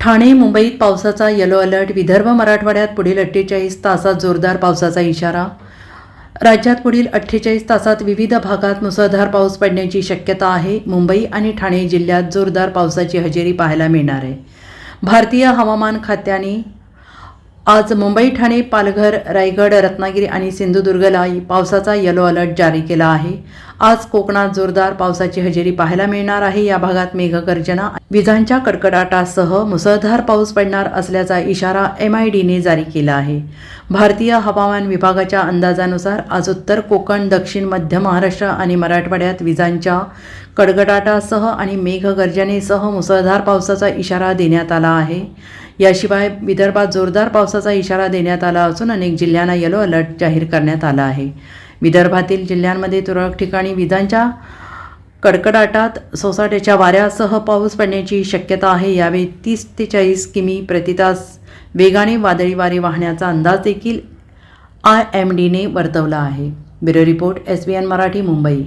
ठाणे मुंबईत पावसाचा yellow alert Vidarbha मराठवाड्यात पुढील अठ्ठेचाळीस तासात जोरदार पावसाचा इशारा. राज्यात पुढील अठ्ठेचाळीस तासात विविध भागात मुसळधार पाऊस पडण्याची शक्यता आहे. मुंबई आणि ठाणे जिल्ह्यात जोरदार पावसाची हजेरी पाहायला मिळणार आहे. भारतीय हवामान खात्याने आज मुंबई ठाणे पालघर रायगड रत्नागिरी आणि सिंधुदुर्गला पावसाचा येलो अलर्ट जारी केला आहे. आज कोकणात जोरदार पावसाची हजेरी पाहायला मिळणार आहे. या भागात मेघगर्जना विजांच्या कडकडाटासह मुसळधार पाऊस पडणार असल्याचा इशारा एम आय डीने जारी केला आहे. भारतीय हवामान विभागाच्या अंदाजानुसार आज उत्तर कोकण दक्षिण मध्य महाराष्ट्र आणि मराठवाड्यात विजांच्या कडकडाटासह आणि मेघगर्जनेसह मुसळधार पावसाचा इशारा देण्यात आला आहे. याशिवाय विदर्भात जोरदार पावसाचा इशारा देण्यात आला असून अनेक जिल्ह्यांना येलो अलर्ट जाहीर करण्यात आला आहे. विदर्भातील जिल्ह्यांमध्ये तुरळक ठिकाणी विजांच्या कडकडाटात सोसाट्याच्या वाऱ्यासह पाऊस पडण्याची शक्यता आहे. यावेळी तीस ते चाळीस किमी प्रतितास वेगाने वादळी वारे वाहण्याचा अंदाज देखील आय एम डीने वर्तवला आहे. Bureau report S B N Marathi Mumbai.